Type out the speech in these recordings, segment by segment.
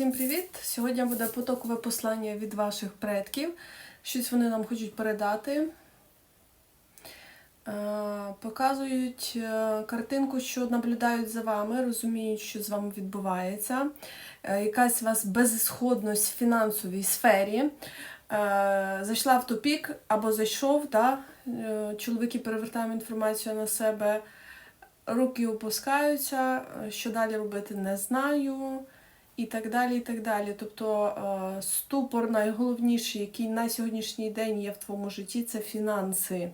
Всім привіт! Сьогодні буде потокове послання від ваших предків. Щось вони нам хочуть передати. Е, Показують е, картинку, що наблюдають за вами, розуміють, що з вами відбувається. Е, Якась у вас безісходність в фінансовій сфері. Зайшла в тупік або зайшов, да? чоловіки перевертаємо інформацію на себе, руки опускаються, що далі робити не знаю і так далі. і так далі. Тобто е, ступор найголовніший, який на сьогоднішній день є в твоєму житті, це фінанси.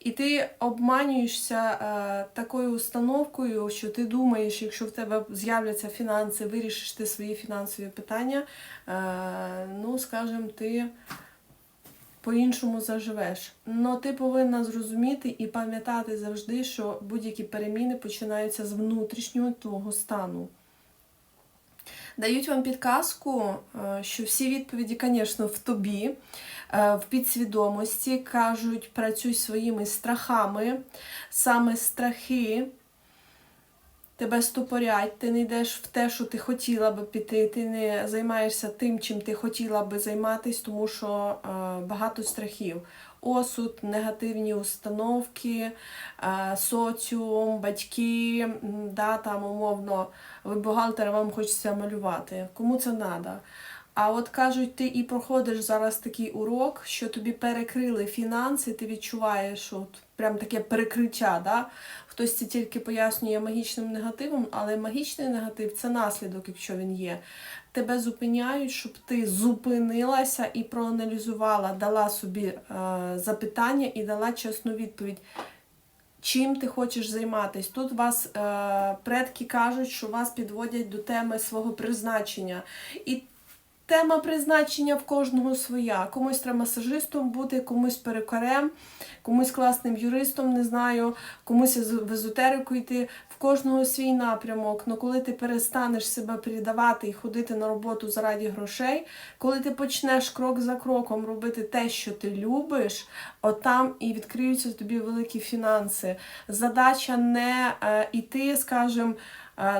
І ти обманюєшся е, такою установкою, що ти думаєш, якщо в тебе з'являться фінанси, вирішиш ти свої фінансові питання, е, ну, скажімо, ти по-іншому заживеш. Но ти повинна зрозуміти і пам'ятати завжди, що будь-які переміни починаються з внутрішнього твого стану. Дають вам підказку, е, що всі відповіді, звісно, в тобі, е, в підсвідомості кажуть, працюй своїми страхами, саме страхи. Тебе стопорять, ти не йдеш в те, що ти хотіла би піти, ти не займаєшся тим, чим ти хотіла би займатися, тому що е, багато страхів. Осуд, негативні установки, е, соціум, батьки, да, там умовно, ви бухгалтер, вам хочеться малювати. Кому це треба? А от кажуть, ти і проходиш зараз такий урок, що тобі перекрили фінанси, ти відчуваєш от прям таке перекриття. Да? Хтось це тільки пояснює магічним негативом, але магічний негатив це наслідок, якщо він є. Тебе зупиняють, щоб ти зупинилася і проаналізувала, дала собі е, запитання і дала чесну відповідь. Чим ти хочеш займатися? Тут вас е, предки кажуть, що вас підводять до теми свого призначення. І тема призначення в кожного своя. Комусь треба масажистом бути, комусь перукарем, комусь класним юристом, не знаю, комусь в езотерику йти. В кожного свій напрямок. Но коли ти перестанеш себе передавати і ходити на роботу заради грошей, коли ти почнеш крок за кроком робити те, що ти любиш, отам і відкриються тобі великі фінанси. Задача не е, іти, скажімо, е,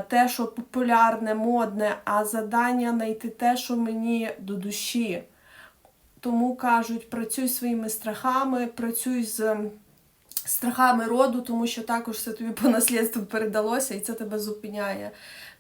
те, що популярне, модне, а задання знайти те, що мені до душі. Тому кажуть, працюй своїми страхами, працюй з страхами роду, тому що також це тобі по наслідству передалося і це тебе зупиняє.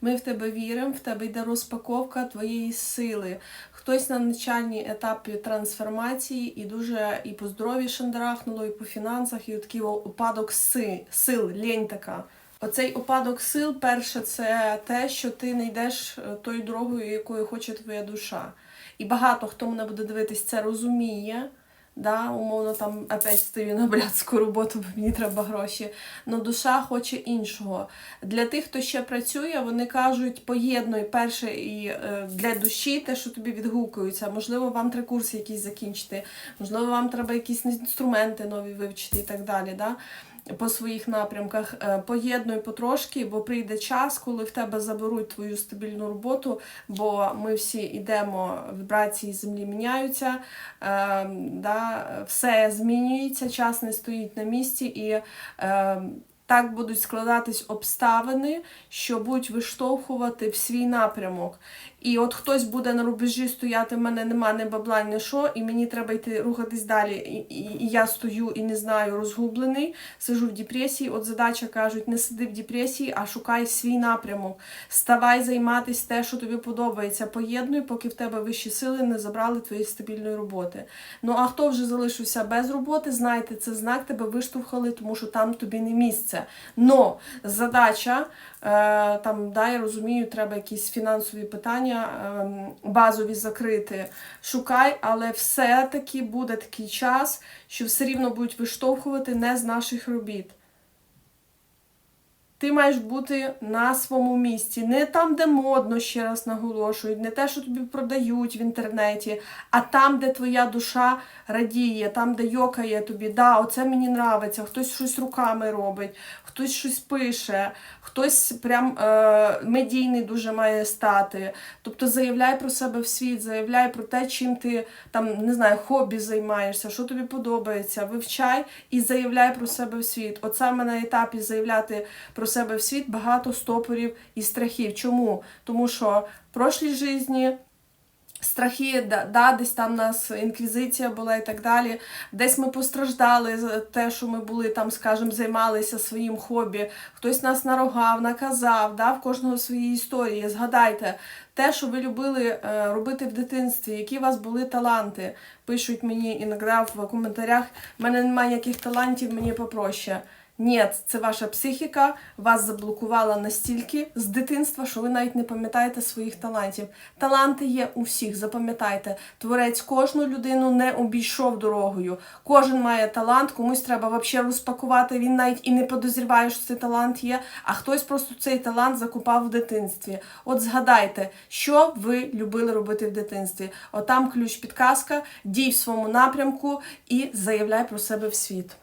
Ми в тебе віримо, в тебе йде розпаковка твоєї сили. Хтось на начальній етапі трансформації і дуже і по здоров'ю шандарахнуло, і по фінансах, і такий упадок си- сил, лінь така. Оцей упадок сил, перше, це те, що ти не йдеш е, тою дорогою, якою хоче твоя душа. І багато хто мене буде дивитись, це розуміє. Да, умовно там опять стою на блядську роботу, бо мені треба гроші. Но душа хоче іншого. Для тих, хто ще працює, вони кажуть, поєднуй перше і е, для душі те, що тобі відгукується. Можливо, вам треба курси якісь закінчити, можливо, вам треба якісь інструменти нові вивчити і так далі. Да? По своїх напрямках Е, поєднуй потрошки, бо прийде час, коли в тебе заберуть твою стабільну роботу, бо ми всі йдемо, вібрації землі міняються, е, да, все змінюється, час не стоїть на місці і. Е, так будуть складатись обставини, що будуть виштовхувати в свій напрямок. І от хтось буде на рубежі стояти, в мене нема ні бабла, ні що, і мені треба йти рухатись далі. І, і, і я стою і не знаю, розгублений, сижу в депресії. От задача кажуть, не сиди в депресії, а шукай свій напрямок. Ставай займатися те, що тобі подобається. Поєднуй, поки в тебе вищі сили не забрали твоєї стабільної роботи. Ну а хто вже залишився без роботи, знайте, це знак тебе виштовхали, тому що там тобі не місце. Но задача, е, там, да, я розумію, треба якісь фінансові питання е, базові закрити. Шукай, але все-таки буде такий час, що все рівно будуть виштовхувати не з наших робіт. Ти маєш бути на своєму місці, не там, де модно, ще раз наголошують, не те, що тобі продають в інтернеті, а там, де твоя душа радіє, там, де йокає тобі, да, оце мені нравиться, хтось щось руками робить, хтось щось пише, хтось прям е, медійний дуже має стати. Тобто заявляй про себе в світ, заявляй про те, чим ти там не знаю, хобі займаєшся, що тобі подобається, вивчай і заявляй про себе в світ. От саме на етапі заявляти про себе в світ багато стопорів і страхів. Чому? Тому що в прошлій житті страхи, да, десь там нас інквізиція була і так далі. Десь ми постраждали за те, що ми були там, скажімо, займалися своїм хобі. Хтось нас наругав, наказав, да, в кожного свої історії. Згадайте те, що ви любили е, робити в дитинстві, які у вас були таланти. Пишуть мені іноді в коментарях: в мене немає ніяких талантів, мені попроще. Ні, це ваша психіка вас заблокувала настільки з дитинства, що ви навіть не пам'ятаєте своїх талантів. Таланти є у всіх, запам'ятайте. Творець кожну людину не обійшов дорогою. Кожен має талант, комусь треба взагалі розпакувати. Він навіть і не подозріває, що цей талант є, а хтось просто цей талант закупав в дитинстві. От згадайте, що ви любили робити в дитинстві. Отам ключ підказка, дій в своєму напрямку і заявляй про себе в світ.